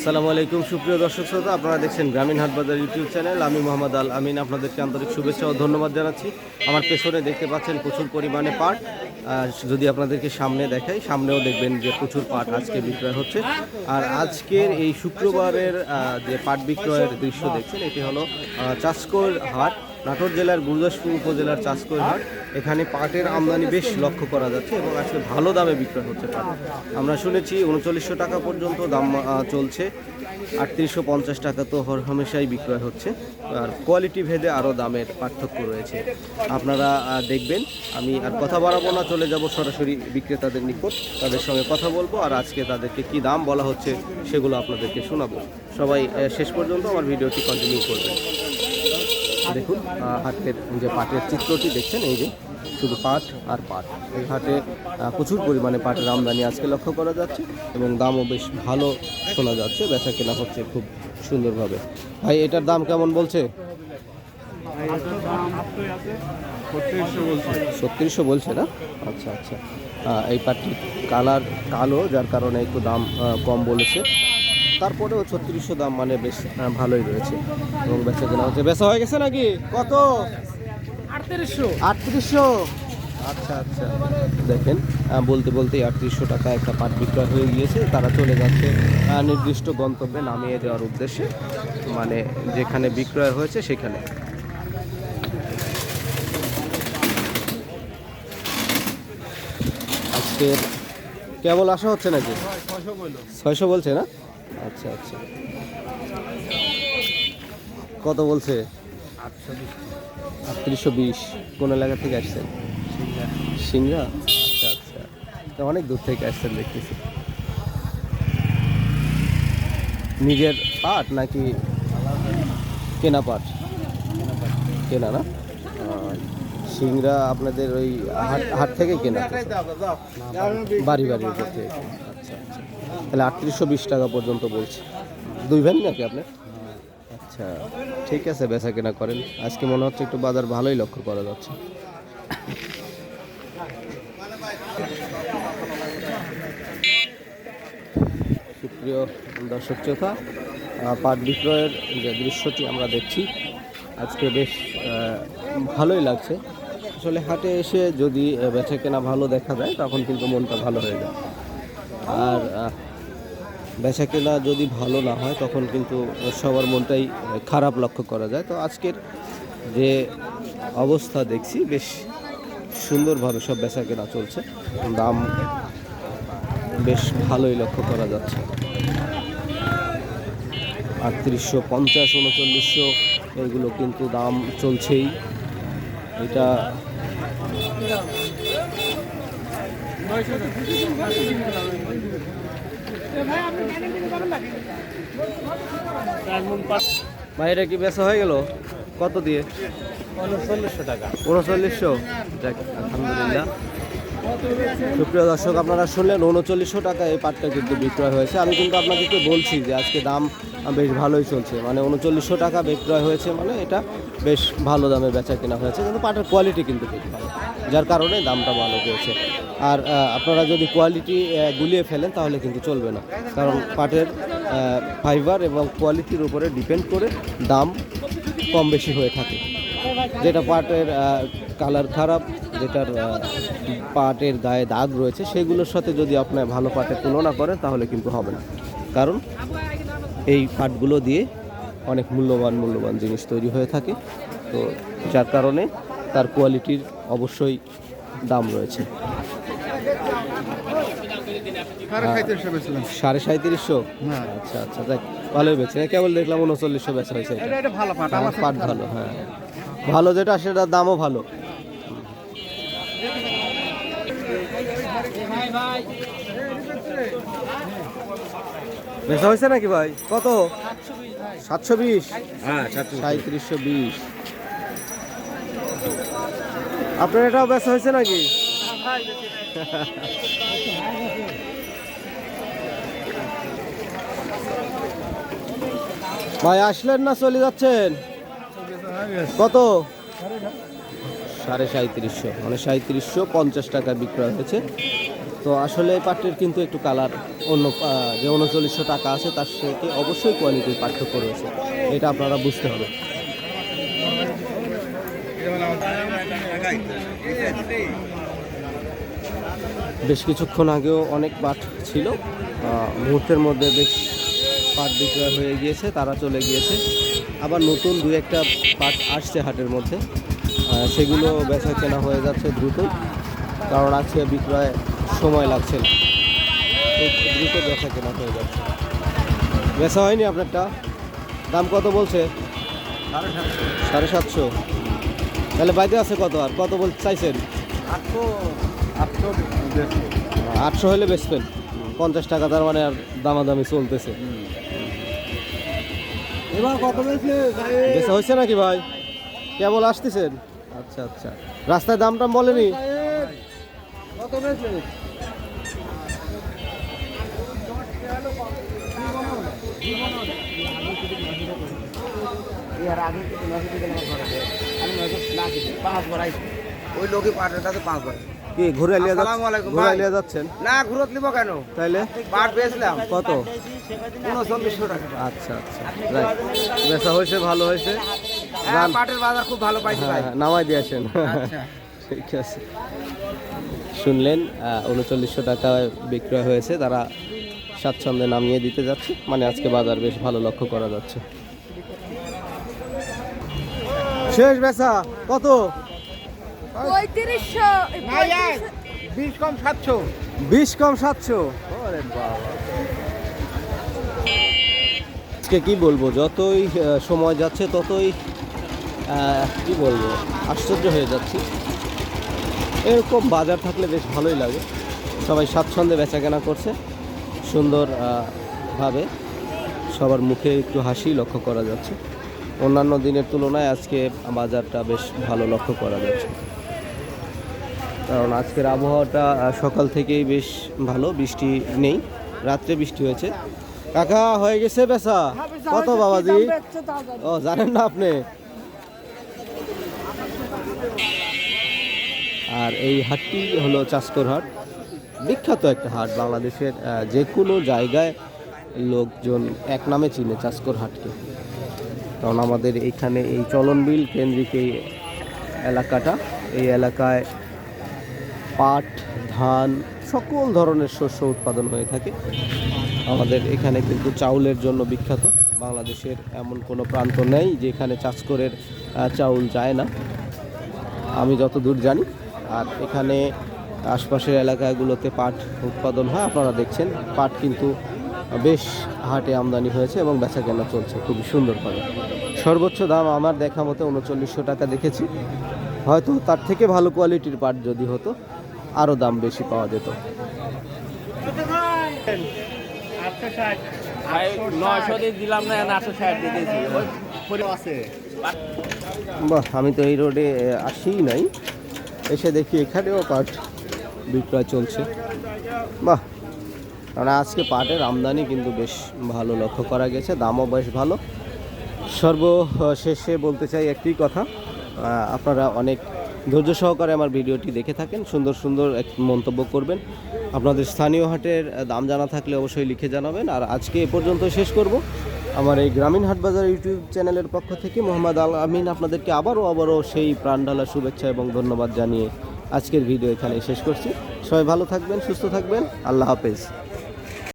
আসসালামু আলাইকুম, সুপ্রিয় দর্শক শ্রোতা, আপনারা দেখছেন গ্রামীণ হাটবাজার ইউটিউব চ্যানেল। আমি মোহাম্মদ আল আমিন, আপনাদেরকে আন্তরিক শুভেচ্ছা ও ধন্যবাদ জানাচ্ছি। আমার পেছনে দেখতে পাচ্ছেন প্রচুর পরিমাণে পাট। যদি আপনাদেরকে সামনে দেখাই, সামনেও দেখবেন যে প্রচুর পাট আজকে বিক্রয় হচ্ছে। আর আজকের এই শুক্রবারের যে পাট বিক্রয়ের দৃশ্য দেখছেন, এটি হলো চাষকোর হাট। নাটোর জেলার গুরুদাসপুর উপজেলার চাষকোর হাট। এখানে পাটের আমদানি বেশ লক্ষ্য করা যাচ্ছে এবং আজকে ভালো দামে বিক্রয় হচ্ছে পাট। আমরা শুনেছি উনচল্লিশশো টাকা পর্যন্ত দাম চলছে। আটত্রিশশো পঞ্চাশ টাকা তো হরহামেশাই বিক্রয় হচ্ছে। আর কোয়ালিটি ভেদে আরও দামের পার্থক্য রয়েছে। আপনারা দেখবেন। আমি আর কথা বাড়াবো না, চলে যাব সরাসরি বিক্রেতাদের নিকট। তাদের সঙ্গে কথা বলব আর আজকে তাদেরকে কি দাম বলা হচ্ছে সেগুলো আপনাদেরকে শোনাবো। সবাই শেষ পর্যন্ত আমার ভিডিওটি কন্টিনিউ করবেন। দেখুন হাটের যে পাটের চিত্রটি দেখছেন এই যে শুধু পাট আর পাট। এই হাটে প্রচুর পরিমাণে পাটের আমদানি আজকে লক্ষ্য করা যাচ্ছে এবং দামও বেশ ভালো শোনা যাচ্ছে বেচা কেনা হচ্ছে খুব সুন্দরভাবে। ভাই এটার দাম কেমন বলছে? ছত্রিশশো বলছে। না? আচ্ছা আচ্ছা। এই পাটটির কালার কালো যার কারণে একটু দাম কম বলেছে। তারপরেও ছত্রিশশো দাম মানে বেশ ভালোই রয়েছে। এবং বেচা কেনা হচ্ছে। বেচা হয়ে গেছে নাকি? কত? আটত্রিশশো। আটত্রিশশো? আচ্ছা আচ্ছা। দেখেন বলতে বলতে আটত্রিশশো টাকা একটা পাট বিক্রয় হয়ে গিয়েছে। তারা চলে যাচ্ছে নির্দিষ্ট গন্তব্যে নামিয়ে দেওয়ার উদ্দেশ্যে। মানে যেখানে বিক্রয় হয়েছে সেখানে। আজকের কেবল আসা হচ্ছে নাকি? ছয়শো বলছে না? আচ্ছা আচ্ছা। কত বলছে? আটত্রিশশো বিশ। কোন এলাকা থেকে আসছেন? সিংড়া। আচ্ছা আচ্ছা। তো অনেক দূর থেকে আসছেন দেখতেছি। নিজের পাট নাকি কেনা পাট? কেনা না? সিংড়া আপনাদের ওই হাট হাট থেকে কেনা। বাড়ি বাড়ির উপর থেকে। তাহলে আটত্রিশশো বিশ টাকা পর্যন্ত বলছে। দুই ভ্যান নাকি আপনার? আচ্ছা ঠিক আছে, বেচা কেনা করেন। আজকে মনে হচ্ছে একটু বাজার ভালোই লক্ষ্য করা যাচ্ছে। সুপ্রিয় দর্শক শ্রোতা পাট বিক্রয়ের যে দৃশ্যটি আমরা দেখছি, আজকে বেশ ভালোই লাগছে। আসলে হাটে এসে যদি বেচা কেনা ভালো দেখা যায়, তখন কিন্তু মনটা ভালো হয়ে যায়। আর আহ, বেচা কেনা যদি ভালো না হয় তখন কিন্তু সবার মনটাই খারাপ লক্ষ্য করা যায়। তো আজকের যে অবস্থা দেখছি বেশ সুন্দরভাবে সব বেচা কেনা চলছে। দাম বেশ ভালোই লক্ষ্য করা যাচ্ছে। আটত্রিশশো পঞ্চাশ উনচল্লিশশো এগুলো কিন্তু দাম চলছেই। এটা এটা কি বেচা হয়ে গেল? কত দিয়ে? উনচল্লিশশো। টাকা উনচল্লিশশো আলহামদুলিল্লাহ। সুপ্রিয় দর্শক, আপনারা শুনলেন উনচল্লিশশো টাকা এই পাটটা কিন্তু বিক্রয় হয়েছে। আমি কিন্তু আপনাকে একটু বলছি যে আজকে দাম বেশ ভালোই চলছে। মানে উনচল্লিশশো টাকা বিক্রয় হয়েছে মানে এটা বেশ ভালো দামে বেচা কেনা হয়েছে। কিন্তু পাটের কোয়ালিটি কিন্তু খুব ভালো। যার কারণে দামটা ভালো পেয়েছে। আর আপনারা যদি কোয়ালিটি গুলিয়ে ফেলেন তাহলে কিন্তু চলবে না। কারণ পাটের ফাইবার এবং কোয়ালিটির উপরে ডিপেন্ড করে দাম কম বেশি হয়ে থাকে। যেটা পাটের কালার খারাপ, যেটার পাটের গায়ে দাগ রয়েছে, সেগুলোর সাথে যদি আপনার ভালো পাটের তুলনা করেন তাহলে কিন্তু হবে না। কারণ এই পাটগুলো দিয়ে অনেক মূল্যবান মূল্যবান জিনিস তৈরি হয়ে থাকে। তো যার কারণে তার কোয়ালিটির অবশ্যই দাম রয়েছে। সাড়ে সাঁত্রিশশো হ্যাঁ। আচ্ছা আচ্ছা দেখ ভালোই বেছে কেবল দেখলাম উনচল্লিশশো বেচা হয়েছে এটা। এটা ভালো পাট আমার পাট ভালো হ্যাঁ। ভালো যেটা সেটার দামও ভালো। বেচা হয়েছে নাকি ভাই? কত? সাতশো বিশ। হ্যাঁ সাঁত্রিশশো বিশ। আপনার এটাও বেচা হয়েছে নাকি? ভাই, আসলেন না চলে যাচ্ছেন? কত? সাড়ে সাঁত্রিশশো মানে সাঁত্রিশশো পঞ্চাশ টাকা বিক্রয় হয়েছে। তো আসলে এই পাটের কিন্তু একটু কালার অন্য যে উনচল্লিশশো টাকা আছে, তার সাথে অবশ্যই কোয়ালিটির পার্থক্য রয়েছে। এটা আপনারা বুঝতে হবে। বেশ কিছুক্ষণ আগেও অনেক পাট ছিল। মুহূর্তের মধ্যে বেশ পাট বিক্রয় হয়ে গিয়েছে, তারা চলে গিয়েছে। আবার নতুন দু একটা পাট আসছে হাটের মধ্যে। সেগুলো বেচা কেনা হয়ে যাচ্ছে দ্রুত, কারণ আজকে বিক্রয় সময় লাগছে না। দ্রুত বেচা কেনা হয়ে যাচ্ছে। বেচা হয়নি আপনারটা? দাম কত বলছে? সাড়ে সাতশো। তাহলে বাইরে আছে কত আর? কত বল চাইছেন? আটশো হলে বেচবেন পঞ্চাশ টাকা তার মানে আর দামাদামি চলতেছে। এবার কত বেশি? বেচা হয়েছে নাকি ভাই? কেবল আসতেছেন? আচ্ছা আচ্ছা। রাস্তায় দাম টাম বলেনি? কত বেশি ওই লোকই পাটের কাছে পাঁচ বার কি ঘুরে লিয়ে আসসালামু ঘুরে ভাই। যাচ্ছেন? না ঘুরত নিব কেন? তাইলে? পাট বেচলাম। কত? উনচল্লিশশো টাকা। আচ্ছা আচ্ছা। বেচা হয়েছে ভালো হয়েছে। হ্যাঁ। পাটের বাজার খুব ভালো পাইছি হ্যাঁ ভাই। হ্যাঁ, নামাই দিয়ে আচ্ছা। ঠিক আছে। শুনলেন উনচল্লিশশো টাকায় বিক্রয় হয়েছে। তারা স্বাচ্ছন্দ্যে নামিয়ে দিতে যাচ্ছে। মানে আজকে বাজার বেশ ভালো লক্ষ্য করা যাচ্ছে। শেষ বেচা কত? পঁয়ত্রিশশো বিশ কম সাতশো। বিশ কম সাতশো। আজকে কি বলব? যতই সময় যাচ্ছে ততই কি বলব? আশ্চর্য হয়ে যাচ্ছি। এরকম বাজার থাকলে বেশ ভালোই লাগে। সবাই স্বাচ্ছন্দ্যে বেচা কেনা করছে। সুন্দর ভাবে। সবার মুখে একটু হাসি লক্ষ্য করা যাচ্ছে। অন্যান্য দিনের তুলনায় আজকে বাজারটা বেশ ভালো লক্ষ্য করা যাচ্ছে। কারণ আজকের আবহাওয়াটা সকাল থেকেই বেশ ভালো, বৃষ্টি নেই, রাত্রে বৃষ্টি হয়েছে। কাকা, হয়ে গেছে বেচা? কত বাবাজি? ও, জানেন না আপনি? আর এই হাটটি হলো চাষকর হাট। বিখ্যাত একটা হাট বাংলাদেশের যে কোনো জায়গায় লোকজন এক নামে চিনে চাষকর হাটকে। কারণ আমাদের এইখানে এই চলনবিল কেন্দ্রিক এই এলাকাটা, এই এলাকায় পাট, ধান সকল ধরনের শস্য উৎপাদন হয়ে থাকে। আমাদের এখানে কিন্তু চাউলের জন্য বিখ্যাত। বাংলাদেশের এমন কোনো প্রান্ত নেই যেখানে চাষকরের চাউল যায় না। আমি যতদূর জানি, আর এখানে আশপাশের এলাকাগুলোতে পাট উৎপাদন হয়। আপনারা দেখছেন, পাট কিন্তু বেশ হাটে আমদানি হয়েছে এবং বেচা কেনা চলছে খুবই সুন্দরভাবে। সর্বোচ্চ দাম আমার দেখা মতো উনচল্লিশশো টাকা দেখেছি। হয়তো তার থেকে ভালো কোয়ালিটির পাট যদি হতো আরও দাম বেশি পাওয়া যেত। বাহ আমি তো এই রোডে আসিই নাই। এসে দেখি এখানেও পাট বিক্রয় চলছে। বাহ কারণ আজকে পাটের আমদানি কিন্তু বেশ ভালো লক্ষ্য করা গেছে, দামও বেশ ভালো। সর্বশেষে বলতে চাই একটি কথা আপনারা অনেক ধৈর্য সহকারে আমার ভিডিওটি দেখে থাকেন, সুন্দর সুন্দর এক মন্তব্য করবেন। আপনাদের স্থানীয় হাটের দাম জানা থাকলে অবশ্যই লিখে জানাবেন। আর আজকে এ পর্যন্ত শেষ করব। আমার এই গ্রামীণ হাট বাজার ইউটিউব চ্যানেলের পক্ষ থেকে মোহাম্মদ আল আমিন আপনাদেরকে আবারও আবারও সেই প্রাণঢালা শুভেচ্ছা এবং ধন্যবাদ জানিয়ে আজকের ভিডিও এখানে শেষ করছি। সবাই ভালো থাকবেন, সুস্থ থাকবেন। আল্লাহ হাফেজ।